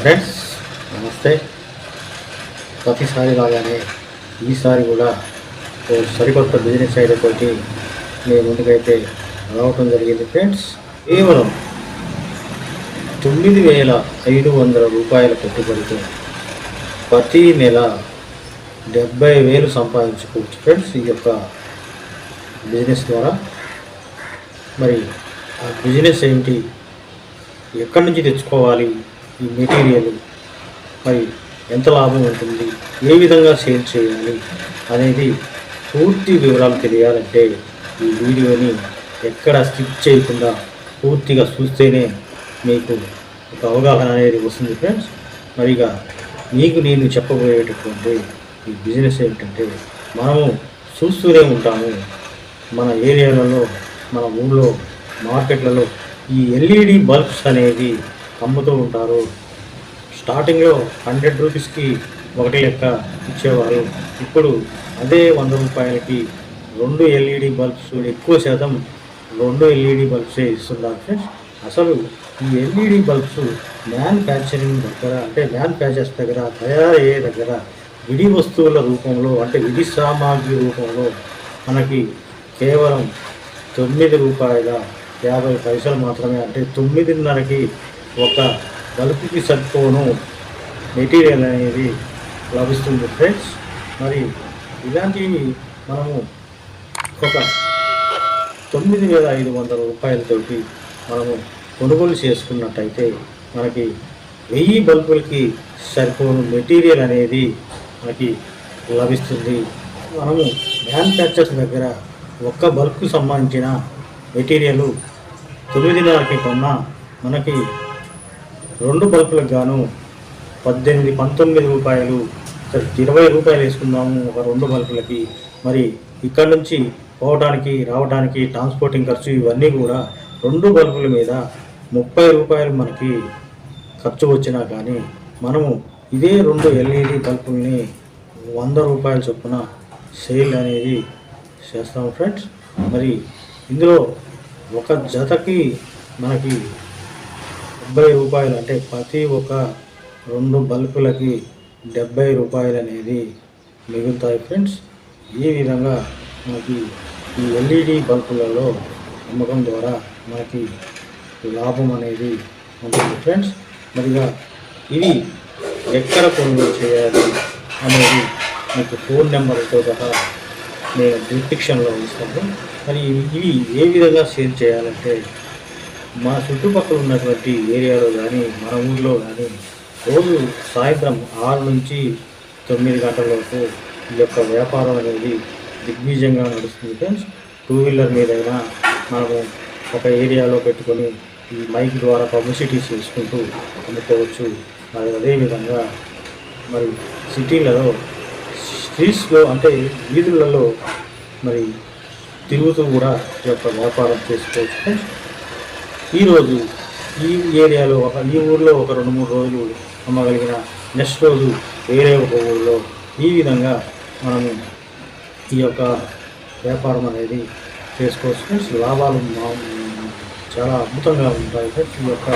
Friends నమస్తే ప్రతిసారి లాగానే ఈసారి కూడా ఓ సరికొత్త బిజినెస్ ఐడియా తోటి మీ ముందుకైతే రావటం జరిగింది ఫ్రెండ్స్ కేవలం తొమ్మిది వేల ఐదు వందల రూపాయల పెట్టుబడితో ప్రతి నెల డెబ్బై వేలు సంపాదించుకోవచ్చు ఫ్రెండ్స్ ఈ యొక్క బిజినెస్ ద్వారా. మరి ఆ బిజినెస్ ఏమిటి ఎక్కడి నుంచి తెచ్చుకోవాలి? ఈ మెటీరియల్ మరి ఎంత లాభం ఉంటుంది? ఏ విధంగా సేల్ చేయాలి? అనేది పూర్తి వివరాలు తెలియాలంటే ఈ వీడియోని ఎక్కడ స్కిప్ చేయకుండా పూర్తిగా చూస్తేనే మీకు ఒక అవగాహన అనేది వస్తుంది ఫ్రెండ్స్ మరిగా మీకు నేను చెప్పబోయేటటువంటి ఈ బిజినెస్ ఏమిటంటే మనము చూస్తూనే ఉంటాము. మన ఏరియాలలో మన ఊళ్ళో మార్కెట్లలో ఈ ఎల్ఈడి బల్బ్స్ అనేది అమ్ముతూ ఉంటారు. స్టార్టింగ్లో హండ్రెడ్ రూపీస్కి ఒకటి లెక్క ఇచ్చేవారు. ఇప్పుడు అదే వంద రూపాయలకి రెండు ఎల్ఈడి బల్బ్స్ ఎక్కువ శాతం రెండు ఎల్ఈడి బల్బ్సే ఇస్తున్నారు ఫ్రెండ్స్. అసలు ఈ ఎల్ఈడి బల్బ్స్ మ్యానుఫ్యాక్చరింగ్ దగ్గర అంటే మ్యానుఫ్యాక్చర్స్ దగ్గర తయారయ్యే దగ్గర విడి వస్తువుల రూపంలో అంటే విడి సామాగ్రి రూపంలో మనకి కేవలం తొమ్మిది రూపాయల యాభై పైసలు మాత్రమే అంటే తొమ్మిదిన్నరకి ఒక బల్బుకి సరిపోను మెటీరియల్ అనేది లభిస్తుంది ఫ్రెండ్స్. మరి ఇలాంటివి మనము ఒక తొమ్మిది వేల ఐదు వందల రూపాయలతోటి మనము కొనుగోలు చేసుకున్నట్టయితే మనకి వెయ్యి బల్బులకి సరిపోను మెటీరియల్ అనేది మనకి లభిస్తుంది. మనము మ్యానుఫ్యాక్చర్స్ దగ్గర ఒక్క బల్బ్కు సంబంధించిన మెటీరియల్ తొమ్మిదిన్నరకి కొన్నా మనకి రెండు బల్బులకు గాను పద్దెనిమిది పంతొమ్మిది రూపాయలు ఇరవై రూపాయలు వేసుకుందాము ఒక రెండు బల్బులకి. మరి ఇక్కడ నుంచి పోవడానికి రావడానికి ట్రాన్స్పోర్టింగ్ ఖర్చు ఇవన్నీ కూడా రెండు బల్బుల మీద ముప్పై రూపాయలు మనకి ఖర్చు వచ్చినా కానీ మనము ఇదే రెండు ఎల్ఈడి బల్బుల్ని వంద రూపాయల చొప్పున సేల్ అనేది చేస్తాము ఫ్రెండ్స్. మరి ఇందులో ఒక జతకి మనకి డెబ్బై రూపాయలు అంటే ప్రతి ఒక్క రెండు బల్బులకి డెబ్బై రూపాయలు అనేది మిగులుతాయి ఫ్రెండ్స్. ఈ విధంగా మనకి ఈ ఎల్ఈడి బల్బులలో అమ్మకం ద్వారా మనకి లాభం అనేది ఉంటుంది ఫ్రెండ్స్. మరిగా ఇవి ఎక్కడ కొనుగోలు చేయాలి అనేది మీకు ఫోన్ నెంబర్తో సహా నేను డిస్క్రిప్షన్లో ఇస్తాను మరి ఇవి ఏ విధంగా సేల్ చేయాలంటే మా చుట్టుపక్కల ఉన్నటువంటి ఏరియాలో కానీ మన ఊళ్ళో కానీ రోజు సాయంత్రం ఆరు నుంచి తొమ్మిది గంటల వరకు ఈ యొక్క వ్యాపారం అనేది దిగ్విజయంగా నడుస్తుంది ఫ్రెండ్స్. టూ వీలర్ మీదైనా మనము ఒక ఏరియాలో పెట్టుకొని ఈ మైక్ ద్వారా పబ్లిసిటీ చేసుకుంటూ అమ్ముకోవచ్చు. మరి అదేవిధంగా మరి సిటీలలో స్ట్రీట్స్లో అంటే వీధులలో మరి తిరుగుతూ కూడా ఈ యొక్క వ్యాపారం చేసుకోవచ్చు ఫ్రెండ్స్. ఈరోజు ఈ ఏరియాలో ఒక ఈ ఊర్లో ఒక రెండు మూడు రోజులు అమ్మగలిగిన నెక్స్ట్ రోజు వేరే ఒక ఊళ్ళో ఈ విధంగా మనము ఈ యొక్క వ్యాపారం అనేది చేసుకోవచ్చు. ఫ్రెండ్స్ లాభాలు చాలా అద్భుతంగా ఉంటాయి ఫ్రెండ్స్ ఈ యొక్క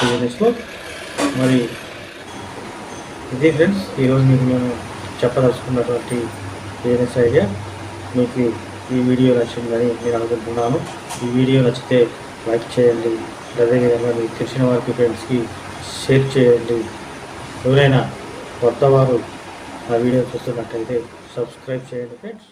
బిజినెస్లో మరి ఇది ఫ్రెండ్స్ ఈరోజు మీకు నేను చెప్పదలుచుకున్నటువంటి బిజినెస్ ఐడియా మీకు ఈ వీడియో నచ్చిందని నేను అనుకుంటున్నాను. ఈ వీడియో నచ్చితే లైక్ చేయండి. అదేవిధంగా మీకు తెలిసిన వారికి ఫ్రెండ్స్కి షేర్ చేయండి. ఎవరైనా కొత్త వారు ఆ వీడియో చూస్తున్నట్టయితే సబ్స్క్రైబ్ చేయండి ఫ్రెండ్స్